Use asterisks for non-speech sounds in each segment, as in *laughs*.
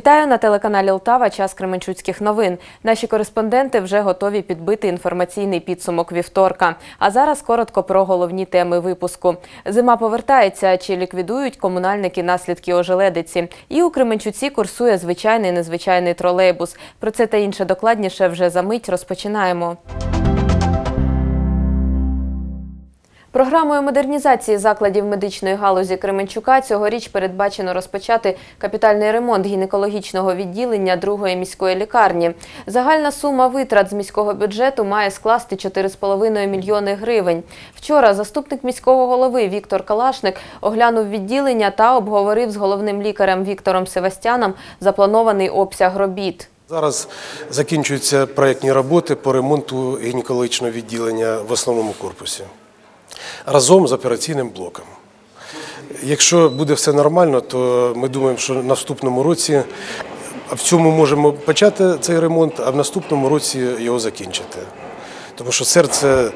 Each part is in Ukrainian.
Вітаю на телеканалі Лтава. Час Кременчуцьких новин. Наші кореспонденти вже готові підбити інформаційний підсумок вівторка. А зараз коротко про головні теми випуску. Зима повертається. Чи ліквідують комунальники наслідки ожеледиці? І у Кременчуці курсує звичайний незвичайний тролейбус. Про це та інше докладніше вже за мить розпочинаємо. Програмою модернізації закладів медичної галузі Кременчука цьогоріч передбачено розпочати капітальний ремонт гінекологічного відділення другої міської лікарні. Загальна сума витрат з міського бюджету має скласти 4,5 мільйони гривень. Вчора заступник міського голови Віктор Калашник оглянув відділення та обговорив з головним лікарем Віктором Севастяном запланований обсяг робіт. Зараз закінчуються проєктні роботи по ремонту гінекологічного відділення в основному корпусі разом з операційним блоком. Якщо буде все нормально, то ми думаємо, що в наступному році в цьому можемо почати цей ремонт, а в наступному році його закінчити. Тому що серце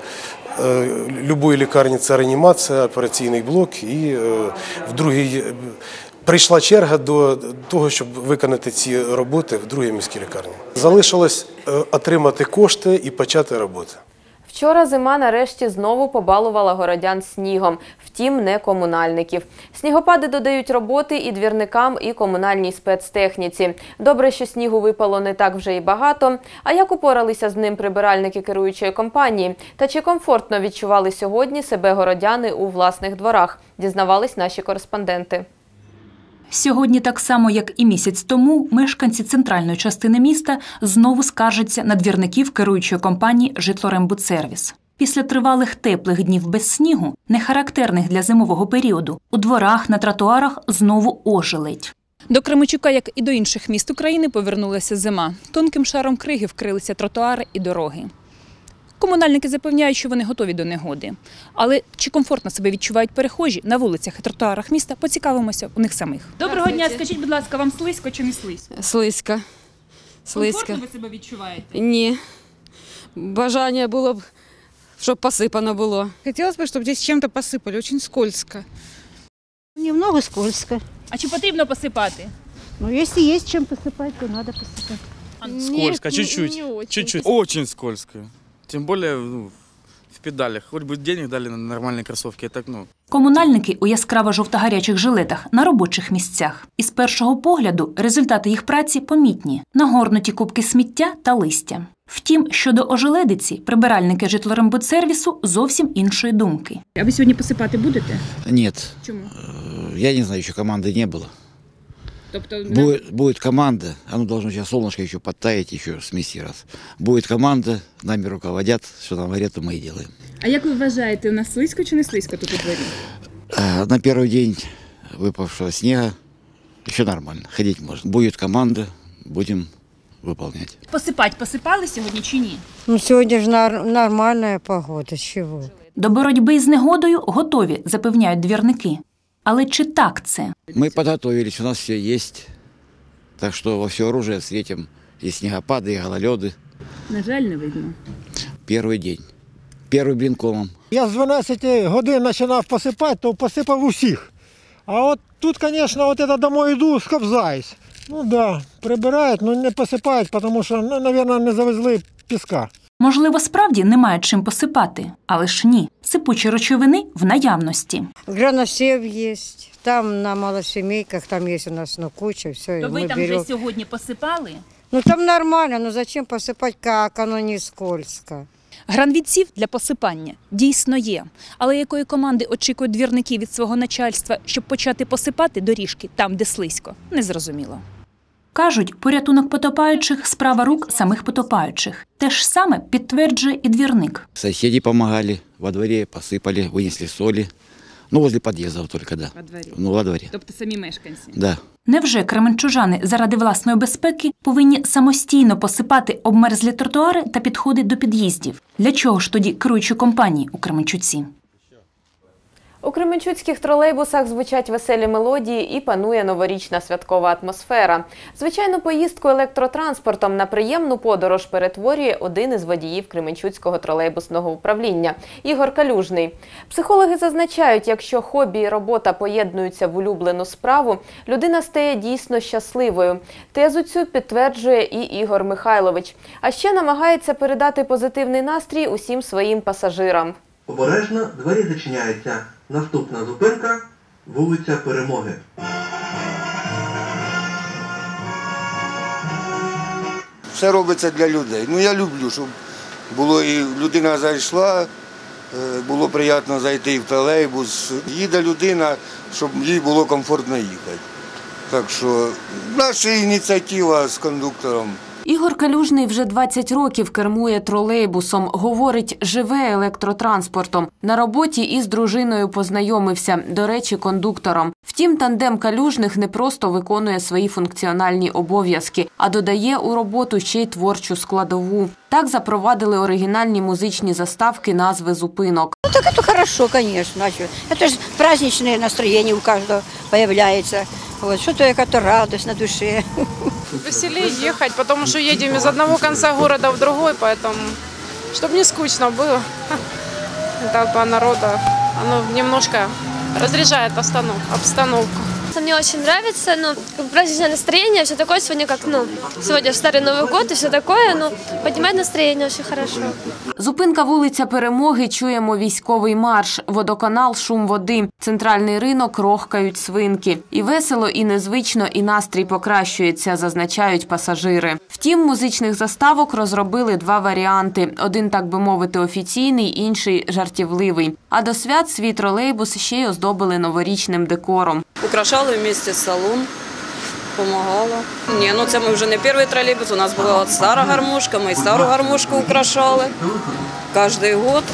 е, любої лікарні це реанімація, операційний блок, і е, в другій прийшла черга до того, щоб виконати ці роботи в другій міській лікарні. Залишилось е, отримати кошти і почати роботи. Вчора зима нарешті знову побалувала городян снігом, втім не комунальників. Снігопади додають роботи і двірникам, і комунальній спецтехніці. Добре, що снігу випало не так вже і багато. А як упоралися з ним прибиральники керуючої компанії? Та чи комфортно відчували сьогодні себе городяни у власних дворах? Дізнавались наші кореспонденти. Сьогодні, так само як і місяць тому, мешканці центральної частини міста знову скаржаться на двірників керуючої компанії «Житлорембудсервіс». Після тривалих теплих днів без снігу, не характерних для зимового періоду, у дворах на тротуарах знову ожеледь. До Кременчука, як і до інших міст України, повернулася зима. Тонким шаром криги вкрилися тротуари і дороги. Комунальники запевняють, що вони готові до негоди. Але чи комфортно себе відчувають перехожі на вулицях і тротуарах міста, поцікавимося у них самих. Доброго дня, скажіть, будь ласка, вам слизько чи не слизько? Слизько. Слизько. Комфортно ви себе відчуваєте? Ні. Бажання було б, щоб посипано було. Хотелось бы, чтобы здесь чем-то посыпали, очень скользко. Немного скользко. А чи потрібно посипати? Но если есть чем посыпать, то надо посыпать. Скользко, Нет, чуть-чуть. не очень. Чуть-чуть. Очень скользко. Тем более ну, в педалях. Хоть бы денег дали на нормальные кроссовки, а так ну. Комунальники у яскраво жовто-гарячих жилетах на робочих місцях. Із першого погляду результати їх праці помітні: нагорнуті кубки сміття та листя. Втім, щодо ожеледиці, прибиральники житлорембудсервісу зовсім іншої думки. А ви сьогодні посипати будете? Нет, Чому? э, я не знаю, еще команды не было. Тобто Будет, будет команда, оно должно сейчас солнышко еще подтаять, еще смести раз. Будет команда, нами руководят, что нам говорят, то мы и делаем. А як ви вважаєте, у нас слизько чи не слизько тут у дворі? А на первый день выпавшего снега еще нормально, ходить можно. Будет команда, будем выполнять. Посипать посипали сьогодні чи ні? Ну, сегодня же нар- нормальная погода, чего? До боротьби з негодою готові, запевняють двірники. Але чи так це? Мы подготовились, у нас все есть. Так что во все оружие светим и снегопады, и гололеды. На жаль, не видно. Первый день. Первый блинкомом. Я з 12 годин починав посипати, то посипав усіх. А от тут, звісно, от я домой йду, сковзаюсь. Ну так, да, прибирають, але не посипають, тому що, ну, мабуть, не завезли піска. Можливо, справді немає чим посипати, але ж ні. Сипучі речовини в наявності. Граносев есть, там на малосемейках, там есть у нас ну, куча, все, То ви там берем. вже сьогодні посипали? Ну там нормально, но зачем посыпать, как оно не скользко? Гранвідців для посипання дійсно є. Але якої команди очікують двірники від свого начальства, щоб почати посипати доріжки там, де слизько, незрозуміло. Кажуть, порятунок потопаючих справа рук самих потопаючих. Те ж саме підтверджує і двірник. Соседи помогали, во дворе посыпали, вынесли соли. Ну, возле подъездов только, да. Во дворі. Ну, во дворе, Тобто самі мешканці. да. Невже кременчужани заради власної безпеки повинні самостійно посипати обмерзлі тротуари та підходи до під'їздів? Для чого ж тоді керуючі компанії у Кременчуці? У кременчуцьких тролейбусах звучать веселі мелодії і панує новорічна святкова атмосфера. Звичайну поїздку електротранспортом на приємну подорож перетворює один із водіїв Кременчуцького тролейбусного управління Ігор Калюжний. Психологи зазначають, якщо хобі і робота поєднуються в улюблену справу, людина стає дійсно щасливою. Тезу цю підтверджує і Ігор Михайлович. А ще намагається передати позитивний настрій усім своїм пасажирам. Обережно двері зачиняються. Наступна зупинка вулиця Перемоги. Все робиться для людей. Ну я люблю, щоб було і людина зайшла, е, було приємно зайти в тролейбус. Їде людина, щоб їй було комфортно їхати. Так що наша ініціатива з кондуктором. Ігор Калюжний вже 20 років кермує тролейбусом. Говорить, живе електротранспортом. На роботі із дружиною познайомився, до речі, кондуктором. Втім, тандем калюжних не просто виконує свої функціональні обов'язки, а додає у роботу ще й творчу складову. Так запровадили оригінальні музичні заставки назви зупинок. Ну так это хорошо, конечно. а чё? Это же праздничное настроение у каждого появляется. Вот, что-то как-то радость на душе. Веселее ехать, потому что едем из одного конца города в другой, поэтому, чтобы не скучно было. Толпа народа, оно немножко разряжает останов- обстановку. Мне очень нравится, ну, как бы праздничное настроение, все такое сегодня как, ну, сегодня в Старый Новый год и все такое, ну, поднимает настроение очень хорошо. Зупинка вулиця Перемоги. Чуємо військовий марш, водоканал, шум води, центральний ринок, рохкають свинки. І весело, і незвично, і настрій покращується, зазначають пасажири. Втім, музичних заставок розробили два варіанти: один, так би мовити, офіційний, інший жартівливий. А до свят свій тролейбус ще й оздобили новорічним декором. Украшали вместе салон, допомагала. Ні, ну це ми вже не перший тролейбус, у нас була от стара гармошка, ми і стару гармошку украшали. Кожний год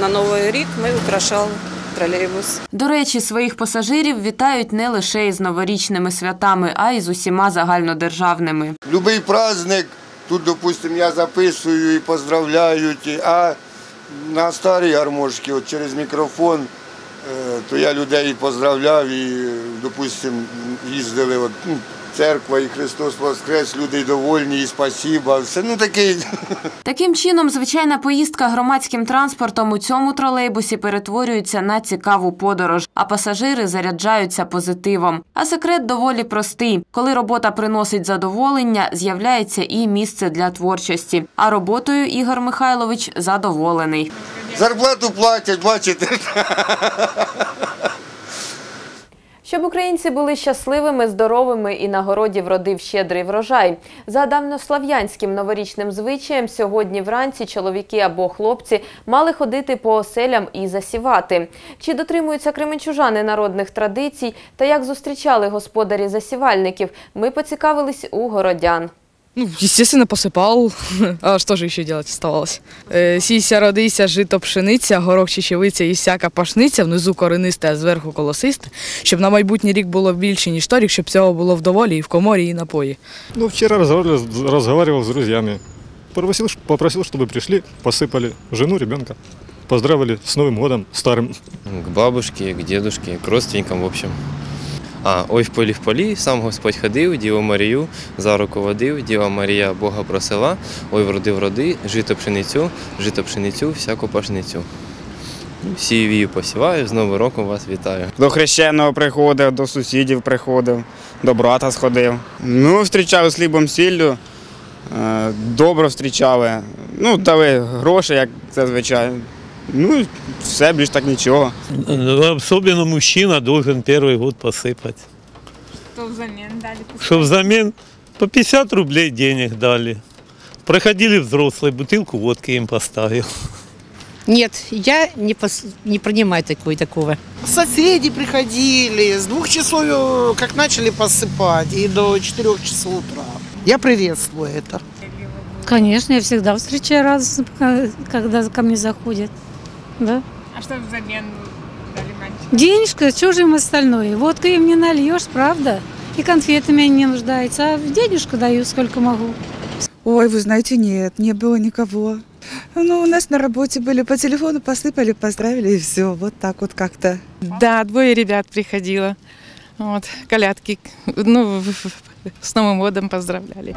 на Новий рік ми украшали тролейбус. До речі, своїх пасажирів вітають не лише із новорічними святами, а й з усіма загальнодержавними. Любий праздник, тут, допустимо, я записую і поздравляють, а на старій гармошці, от через мікрофон, то я людей поздравляв, і, допустимо, їздили от, ну, церква, і Христос Воскрес, люди довольні, і спасіба. Все ну такий. Таким чином, звичайна поїздка громадським транспортом у цьому тролейбусі перетворюється на цікаву подорож, а пасажири заряджаються позитивом. А секрет доволі простий: коли робота приносить задоволення, з'являється і місце для творчості. А роботою Ігор Михайлович задоволений. Зарплату платять, бачите. Щоб українці були щасливими, здоровими і на городі вродив щедрий врожай. За давнослав'янським новорічним звичаєм, сьогодні вранці чоловіки або хлопці мали ходити по оселям і засівати. Чи дотримуються кременчужани народних традицій та як зустрічали господарі засівальників, ми поцікавились у городян. Ну, естественно, посыпал. *laughs* А что же еще делать оставалось? Е, Сійся, родися, жито, пшениця, горох, чечевиця і всяка пашниця, внизу коренисте, а зверху колосисте, щоб на майбутній рік було більше, ніж торік, щоб цього було вдоволі і в коморі, і напої. Ну, вчера разговаривал, с- разговаривал с друзьями. Попросил, ш- попросил, чтобы пришли, посыпали жену, ребенка. Поздравили с Новым годом старым. К бабушке, к дедушке, к родственникам, в общем. А, ой в полі в полі, сам Господь ходив, Діву Марію за руку водив, Діва Марія Бога просила, ой вродив роди, жито пшеницю, жито пшеницю, всяку пашницю. Ну, Сію вію посіваю, з Новим роком вас вітаю. До хрещеного приходив, до сусідів приходив, до брата сходив. Ну, зустрічали з хлібом сіллю, е, добре зустрічали. Ну, дали гроші, як зазвичай. Ну, і все, більш так нічого. Ну, Особенно мужчина должен первый год посыпать. Что взамен дали? Что взамен по 50 рублей денег дали. Проходили взрослые, бутылку водки им поставил. Нет, я не, пос- не принимаю такой, такого. Соседи приходили, с двух часов, э, как начали посыпать, и до четырех часов утра. Я приветствую это. Конечно, я всегда встречаю радостно, пока- когда ко мне заходят. Да? А что взамен дали мальчику? Денежка, что же им остальное? Водка им не нальешь, правда? И конфетами они не нуждаются, а денежку даю сколько могу. Ой, вы знаете, нет, не было никого. Ну, у нас на работе были по телефону, посыпали, поздравили и все. Вот так вот как-то. Да, двое ребят приходило. Вот, колядки. Ну, *laughs* с Новым годом поздравляли.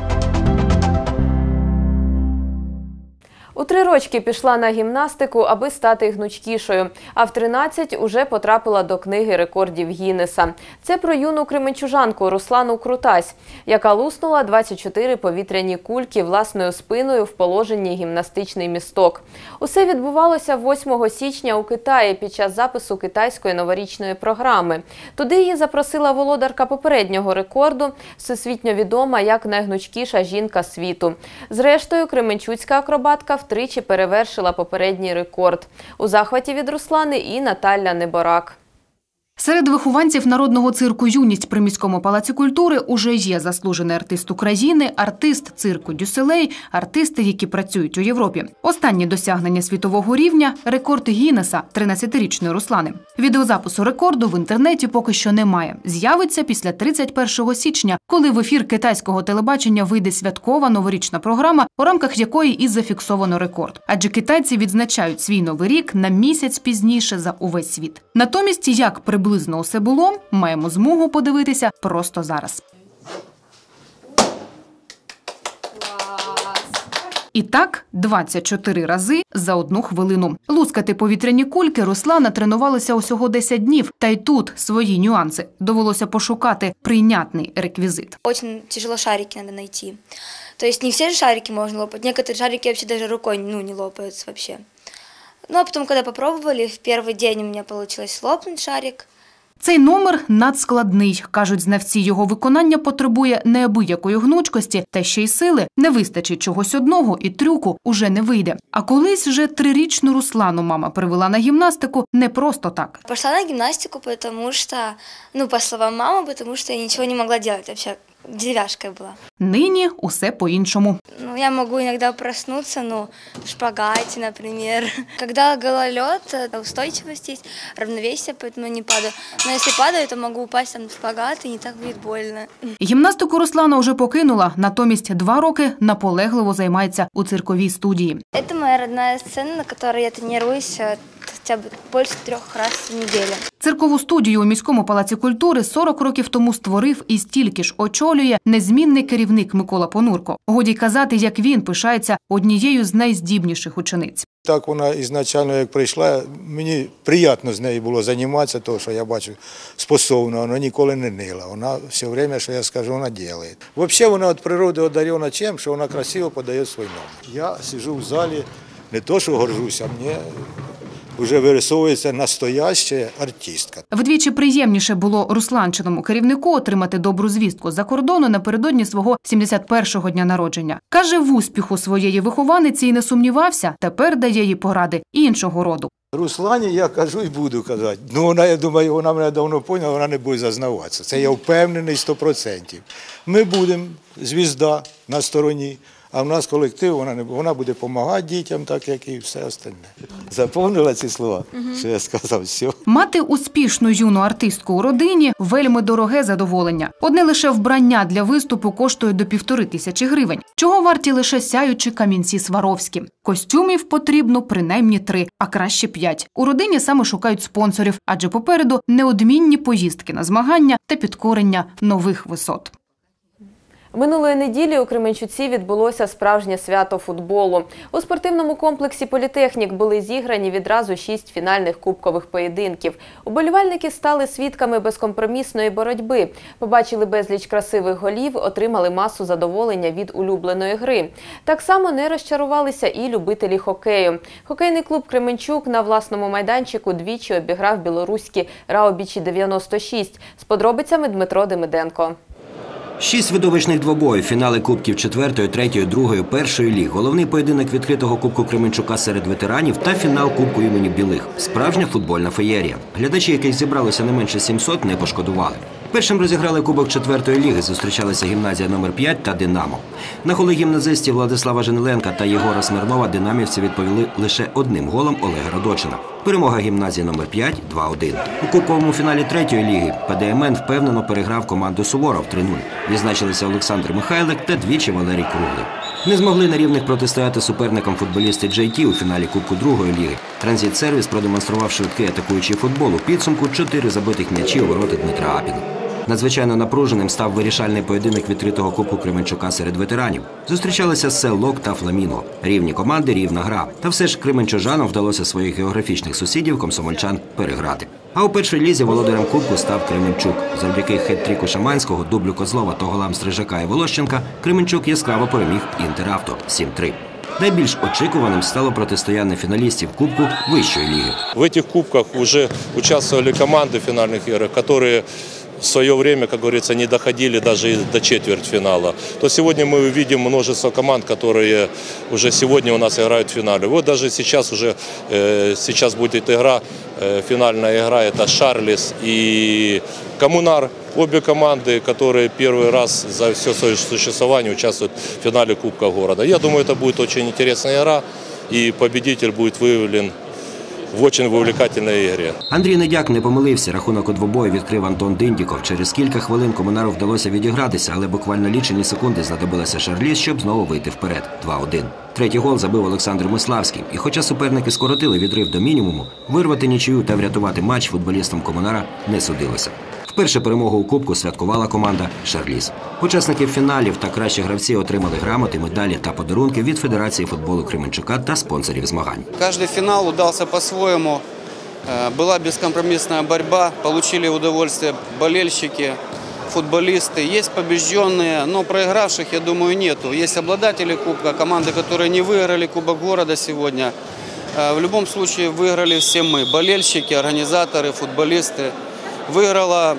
У три рочки пішла на гімнастику, аби стати гнучкішою. А в 13 уже потрапила до книги рекордів Гіннеса. Це про юну кременчужанку Руслану Крутась, яка луснула 24 повітряні кульки власною спиною в положенні гімнастичний місток. Усе відбувалося 8 січня у Китаї під час запису китайської новорічної програми. Туди її запросила володарка попереднього рекорду, всесвітньо відома як найгнучкіша жінка світу. Зрештою, кременчуцька акробатка втричі перевершила попередній рекорд. У захваті від Руслани і Наталя Неборак. Серед вихованців народного цирку Юність при міському палаці культури уже є заслужений артист України, артист цирку Дюселей, артисти, які працюють у Європі. Останні досягнення світового рівня рекорд Гіннеса 13-річної Руслани. Відеозапису рекорду в інтернеті поки що немає. З'явиться після 31 січня, коли в ефір китайського телебачення вийде святкова новорічна програма, у рамках якої і зафіксовано рекорд. Адже китайці відзначають свій новий рік на місяць пізніше за увесь світ. Натомість, як приблизно усе було, маємо змогу подивитися просто зараз. І так 24 рази за одну хвилину. Лускати повітряні кульки Руслана тренувалася усього 10 днів, та й тут свої нюанси. Довелося пошукати прийнятний реквізит. Очень тяжело шарики надо найти. То есть не же шарики можно лопать, некоторые шарики вообще даже рукой ну, не лопаются вообще. Ну а потом, когда попробовали, в первый день у меня получилось лопнуть шарик. Цей номер надскладний. кажуть, знавці його виконання потребує неабиякої гнучкості, та ще й сили. Не вистачить чогось одного, і трюку уже не вийде. А колись вже трирічну Руслану мама привела на гімнастику не просто так. Пішла на гімнастику, потому що ну, по словам мами, потому що я нічого не могла робити. вообще Деревяшкой была. Нині усе по-іншому. Ну, я могу иногда проснуться, ну, в шпагате, например. *laughs* Когда гололед, это устойчивость есть, равновесие, поэтому я не падаю. Но если падаю, то могу упасть там в шпагат, и не так будет больно. *laughs* Гімнастику Руслана вже покинула, натомість два роки наполегливо займається у цирковій студії. Это моя родная сцена, на которой я тренируюсь э, хотя бы больше трех раз в неделю. Циркову студію у міському палаці культури 40 років тому створив і стільки ж очолює незмінний керівник Микола Понурко. Годі казати, як він пишається однією з найздібніших учениць. Так вона ізначально, як прийшла, мені приємно з нею було займатися, тому що я бачу способна, вона ніколи не нила. Вона все время, що я скажу, вона робить. Взагалі вона від природи одарена чим, що вона красиво подає свій номер. Я сиджу в залі, не то, що горжуся, а мені вже вирисовується настояща артистка. Вдвічі приємніше було русланчиному керівнику отримати добру звістку за кордону напередодні свого 71-го дня народження. Каже, в успіху своєї вихованиці і не сумнівався. Тепер дає їй поради іншого роду. Руслані я кажу і буду казати. Ну, вона, я думаю, вона мене давно поняла, вона не буде зазнаватися. Це я впевнений 100%. Ми будемо, звізда на стороні, а в нас колектив, вона, не, вона буде допомагати дітям, так як і все остальне. Заповнила ці слова, що я сказав, все. Мати успішну юну артистку у родині вельми дороге задоволення. Одне лише вбрання для виступу коштує до півтори тисячі гривень. Чого варті лише сяючі камінці Сваровські. Костюмів потрібно принаймні три, а краще п'ять. У родині саме шукають спонсорів, адже попереду неодмінні поїздки на змагання та підкорення нових висот. Минулої неділі у Кременчуці відбулося справжнє свято футболу. У спортивному комплексі Політехнік були зіграні відразу шість фінальних кубкових поєдинків. Уболівальники стали свідками безкомпромісної боротьби. Побачили безліч красивих голів, отримали масу задоволення від улюбленої гри. Так само не розчарувалися і любителі хокею. Хокейний клуб Кременчук на власному майданчику двічі обіграв білоруські Раобічі 96. З подробицями Дмитро Демиденко. Шість видовищних двобоїв, фінали кубків четвертої, третьої, другої, першої ліг, головний поєдинок відкритого кубку Кременчука серед ветеранів та фінал кубку імені Білих. Справжня футбольна феєрія. Глядачі, яких зібралося не менше 700, не пошкодували. Першим розіграли кубок четвертої ліги. Зустрічалися гімназія номер 5 та Динамо. На голи гімназистів Владислава Жениленка та Єгора Смирнова динамівці відповіли лише одним голом Олега Радочина. Перемога гімназії номер 5 2-1. У кубковому фіналі третьої ліги ПДМН впевнено переграв команду Суворов 3-0. Відзначилися Олександр Михайлик та двічі Валерій Круглий. Не змогли на рівних протистояти суперникам футболісти JT у фіналі Кубку другої ліги. Транзит сервіс продемонстрував швидкий атакуючий футбол у підсумку чотири забитих м'ячі у ворота Дмитра Апіна. Надзвичайно напруженим став вирішальний поєдинок відкритого Кубку Кременчука серед ветеранів. Зустрічалися Селок та Фламінго. Рівні команди, рівна гра. Та все ж кременчужанам вдалося своїх географічних сусідів комсомольчан переграти. А у першій лізі володарем Кубку став Кременчук. Завдяки хет-тріку Шаманського, дублю Козлова та голам Стрижака і Волощенка Кременчук яскраво переміг Інтеравто 7-3. Найбільш очікуваним стало протистояння фіналістів Кубку вищої ліги. В этих кубках уже участвовали команды в финальных играх, которые в свое время, как говорится, не доходили даже и до четвертьфинала. То сегодня мы увидим множество команд, которые уже сегодня у нас играют в финале. Вот даже сейчас уже э, сейчас будет игра, э, финальная игра, это Шарлис и Коммунар. Обе команды, которые первый раз за все свое существование участвуют в финале Кубка города. Я думаю, это будет очень интересная игра, и победитель будет выявлен в очень вовлекательной игре. Андрій Недяк не помилився. Рахунок у двобої відкрив Антон Диндіков. Через кілька хвилин комунару вдалося відігратися, але буквально лічені секунди знадобилося Шарліс, щоб знову вийти вперед. 2-1. Третій гол забив Олександр Миславський. І хоча суперники скоротили відрив до мінімуму, вирвати нічию та врятувати матч футболістам комунара не судилося. Вперше перемогу у Кубку святкувала команда Шарліз. Учасників фіналів та кращі гравці отримали грамоти, медалі та подарунки від Федерації футболу Кременчука та спонсорів змагань. Каждый финал удался по-своему. Э, Была бескомпромиссная борьба, получили удовольствие болельщики, футболисты. Есть побежденные, но проигравших, я думаю, нету. Есть обладатели Кубка, команды, которые не выиграли Кубок города сегодня. Э, В любом случае выиграли все мы, болельщики, организаторы, футболисты. Выиграла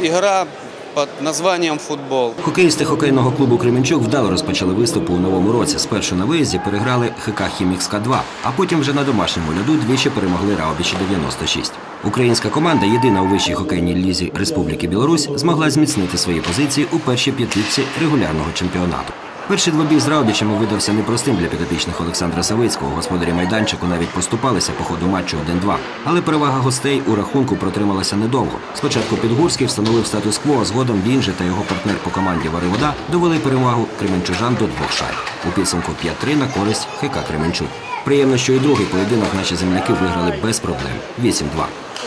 игра под названием «Футбол». Хокеїсти хокейного клубу Кременчук вдало розпочали виступи у новому році. Спершу на виїзді переграли ХК Хімікська 2 а потім вже на домашньому льоду двічі перемогли Раубічі 96. Українська команда, єдина у вищій хокейній лізі Республіки Білорусь, змогла зміцнити свої позиції у першій п'ятірці регулярного чемпіонату. Перший двобій з Раубічами видався непростим для підопічних Олександра Савицького. Господарі майданчику навіть поступалися по ходу матчу 1-2. Але перевага гостей у рахунку протрималася недовго. Спочатку Підгурський встановив статус-кво, а згодом він же та його партнер по команді Варивода довели перевагу кременчужан до двох шайб. У підсумку 5-3 на користь ХК Кременчук. Приємно, що і другий поєдинок наші земляки виграли без проблем 8-2.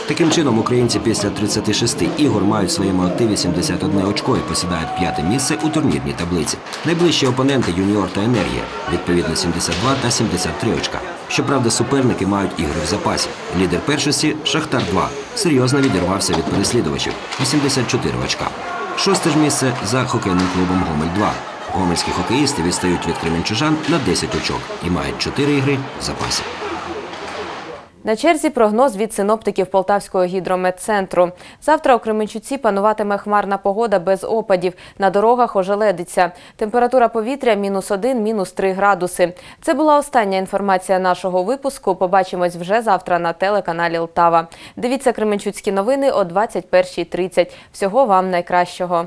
Таким чином, українці після 36 ігор мають в своєму активі 71 очко і посідають п'яте місце у турнірній таблиці. Найближчі опоненти Юніор та Енергія, відповідно 72 та 73 очка. Щоправда, суперники мають ігри в запасі. Лідер першості Шахтар 2 серйозно відірвався від переслідувачів 84 очка. Шосте ж місце за хокейним клубом Гомель 2. Гомельські хокеїсти відстають від кременчужан на 10 очок і мають 4 ігри в запасі. На черзі прогноз від синоптиків Полтавського гідрометцентру. Завтра у Кременчуці пануватиме хмарна погода без опадів. На дорогах ожеледиться. Температура повітря мінус 1, мінус 3 градуси. Це була остання інформація нашого випуску. Побачимось вже завтра на телеканалі Лтава. Дивіться Кременчуцькі новини о 21.30. Всього вам найкращого.